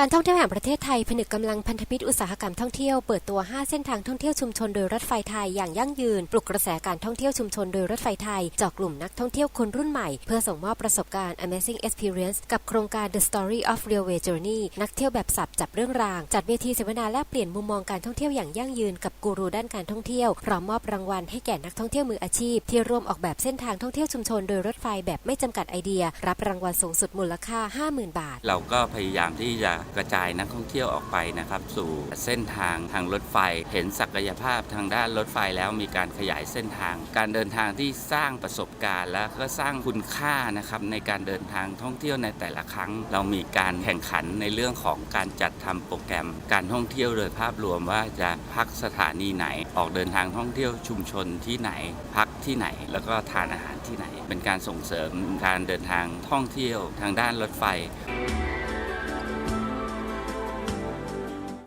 การท่องเที่ยวแห่งประเทศไทยผนึกกำลังพันธมิตรอุตสาหกรรมท่องเที่ยวเปิดตัว 5 เส้นทางท่องเที่ยวชุมชนโดยรถไฟไทยอย่างยั่งยืน ปลุกกระแสการท่องเที่ยวชุมชนโดยรถไฟไทยเจาะกลุ่มนักท่องเที่ยวคนรุ่นใหม่ เพื่อส่งมอบประสบการณ์ Amazing Experience กับโครงการ The Story of Railway Journey นักเที่ยวแบบสับจับเรื่องราง จัดเวทีเสวนาแลกเปลี่ยนมุมมองการท่องเที่ยวอย่างยั่งยืนกับกูรูด้านการท่องเที่ยวพร้อมมอบรางวัลให้แก่นักท่องเที่ยวมืออาชีพ ที่ร่วมออกแบบเส้นทางท่องเที่ยวชุมชนโดยรถไฟแบบไม่จำกัดไอเดีย รับรางวัลสูงสุดมูลค่า 50,000 บาท เราก็พยายามที่จะกระจายนักท่องเที่ยวออกไปนะครับ สู่เส้นทางทางรถไฟ เห็นศักยภาพทางด้านรถไฟแล้วมีการขยายเส้นทาง การเดินทางที่สร้างประสบการณ์และก็สร้างคุณค่านะครับในการเดินทางท่องเที่ยวในแต่ละครั้ง เรามีการแข่งขันในเรื่องของการจัดทำโปรแกรม การท่องเที่ยวโดยภาพรวมว่าจะพักสถานีไหน ออกเดินทางท่องเที่ยวชุมชนที่ไหน พักที่ไหน แล้วก็ทานอาหารที่ไหน เป็นการส่งเสริมการเดินทางท่องเที่ยวทางด้านรถไฟ